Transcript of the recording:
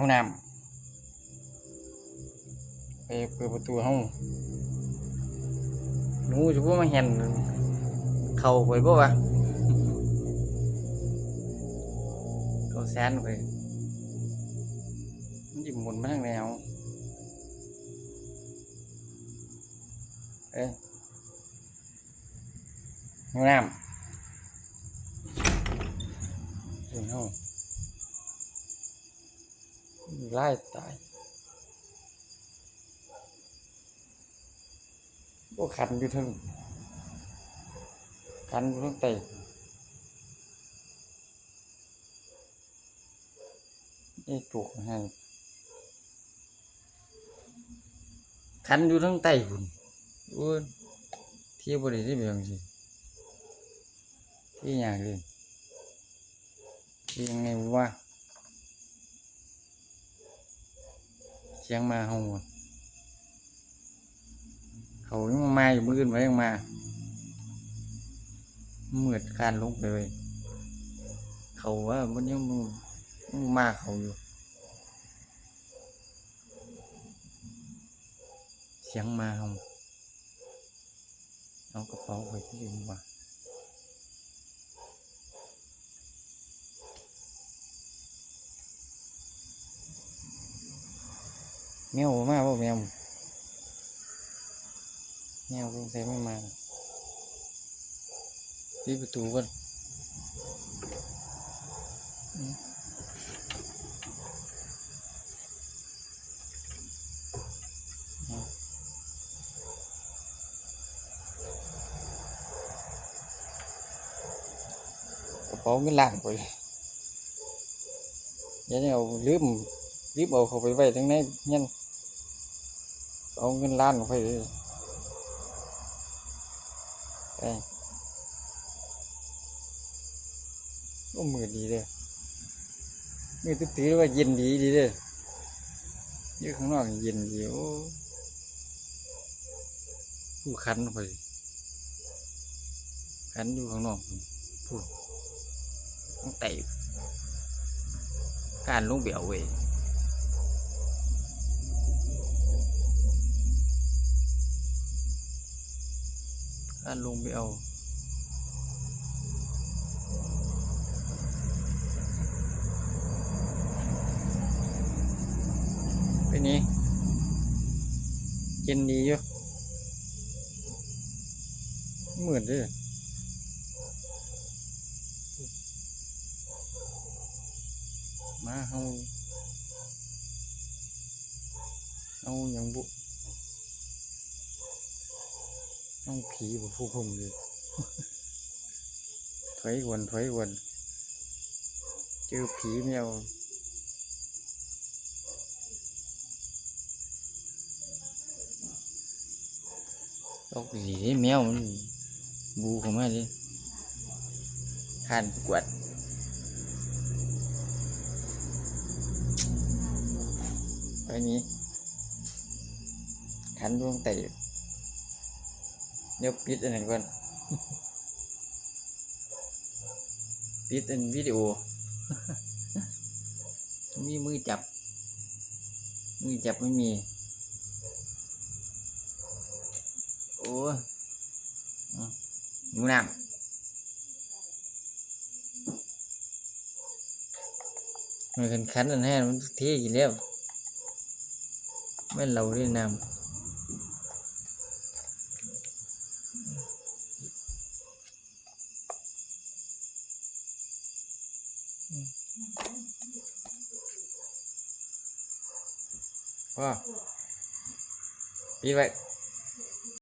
ห้องน้ำไปเปิดประตูห้องหนูจะพูดมาเห็นเขาไปบ่วะเขาแซนไปมันจิหมุนมาทางแนวเอ้ยห้องน้ำห้อง ไล่ตายโอ้ขันอยู่เทึงขันอยู่เทึงไตนี่จุกให้ขันอยู่ทั้งไตคุณโอ้ยที่บริที่เบียงสิที่อย่างเรียนที่ยังไงวะ สียงมาห้องวเขายังมาอยู่มืออื่นไว้ยังมาเมือดคานลงไปเลยเขาว่ามันยังมึงมึงมาเขาอยู่ เสียงมาห้องเอากระเป๋าไปที่ยืมมา แมวบ่มาบ่แมวแมวคงใส่ไม่มาปิดประตูก่อนอืมกระเป๋าเงินล้านไปอยังนี้เอาลืม รีบเอาเขาไปไว้ทั้งในเงี้ยเอาเงินล้านไปเลยไปโอ้มือดีเลยมือตื้อๆแล้วว่าเย็นดีดีเลยยืดข้างนอกเย็นดีโอ้ผู้คันไปคันอยู่ข้างนอกพูดต้องไต่การลงเบี่ยวเว้ย การลงเบี่ยวเป็นนี้เย็นดีอยู่เหมือนด้อมาเฮาเอาหยังบุ เอาผีบ่ผู้ผมเลยถอยวนถอยวนเจอผีแมวตกสีแมวมันบูเข้ามาดิทานกวดไปนี้ขันดวงไต เดี๋ยวปิดอันนั้นก่อนปิดอันวิดีโอ มีมือจับ มือจับไม่มี โอ้หนูน้ำมันคันคันอันแห้มันเท่กี่แล้วไม่เราด้วยน้ำ ว้าปีไว้